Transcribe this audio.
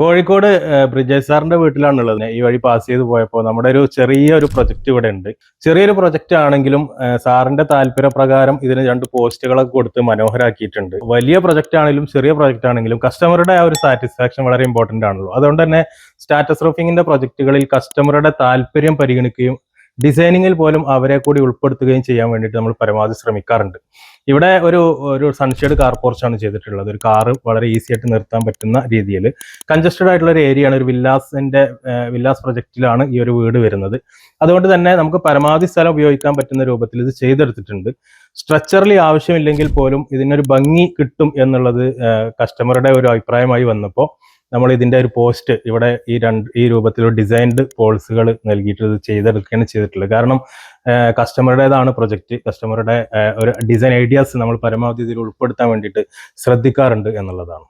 കോഴിക്കോട് ബ്രിജേഷ് സാറിന്റെ വീട്ടിലാണുള്ളത്. ഈ വഴി പാസ് ചെയ്ത് പോയപ്പോൾ നമ്മുടെ ഒരു ചെറിയ ഒരു പ്രൊജക്ട് ഇവിടെ ഉണ്ട്. ചെറിയൊരു പ്രൊജക്ട് ആണെങ്കിലും സാറിന്റെ താല്പര്യപ്രകാരം ഇതിന് രണ്ട് പോസ്റ്റുകളൊക്കെ കൊടുത്ത് മനോഹരാക്കിയിട്ടുണ്ട്. വലിയ പ്രൊജക്റ്റ് ആണെങ്കിലും ചെറിയ പ്രൊജക്റ്റ് ആണെങ്കിലും കസ്റ്റമറുടെ ആ ഒരു സാറ്റിസ്ഫാക്ഷൻ വളരെ ഇമ്പോർട്ടന്റ് ആണല്ലോ. അതുകൊണ്ട് തന്നെ സ്റ്റാറ്റസ് റൂഫിങ്ങിന്റെ പ്രൊജക്ടുകളിൽ കസ്റ്റമറുടെ താല്പര്യം പരിഗണിക്കുകയും ഡിസൈനിങ്ങിൽ പോലും അവരെ കൂടി ഉൾപ്പെടുത്തുകയും ചെയ്യാൻ വേണ്ടിയിട്ട് നമ്മൾ പരമാവധി ശ്രമിക്കാറുണ്ട്. ഇവിടെ ഒരു ഒരു സൺഷെയ്ഡ് കാർ പോർച്ചാണ് ചെയ്തിട്ടുള്ളത്. ഒരു കാറ് വളരെ ഈസി ആയിട്ട് നിർത്താൻ പറ്റുന്ന രീതിയിൽ. കൺജസ്റ്റഡ് ആയിട്ടുള്ള ഒരു ഏരിയയാണ് ഒരു വില്ലാസിന്റെ വില്ലാസ് പ്രൊജക്റ്റിലാണ് ഈ ഒരു വീട് വരുന്നത്. അതുകൊണ്ട് തന്നെ നമുക്ക് പരമാവധി സ്ഥലം ഉപയോഗിക്കാൻ പറ്റുന്ന രൂപത്തിൽ ഇത് ചെയ്തെടുത്തിട്ടുണ്ട്. സ്ട്രക്ചറലി ആവശ്യമില്ലെങ്കിൽ പോലും ഇതിനൊരു ഭംഗി കിട്ടും എന്നുള്ളത് കസ്റ്റമറുടെ ഒരു അഭിപ്രായമായി വന്നപ്പോൾ നമ്മൾ ഇതിന്റെ ഒരു പോസ്റ്റ് ഇവിടെ ഈ രണ്ട് ഈ രൂപത്തിൽ ഡിസൈൻഡ് പോൾസുകൾ നൽകിയിട്ട് ചെയ്തെടുക്കുകയാണ് ചെയ്തിട്ടുള്ളത്. കാരണം കസ്റ്റമറുടേതാണ് പ്രൊജക്റ്റ് കസ്റ്റമറുടെ ഒരു ഡിസൈൻ ഐഡിയാസ് നമ്മൾ പരമാവധി ഇതിൽ ഉൾപ്പെടുത്താൻ വേണ്ടിയിട്ട് ശ്രദ്ധിക്കാറുണ്ട് എന്നുള്ളതാണ്.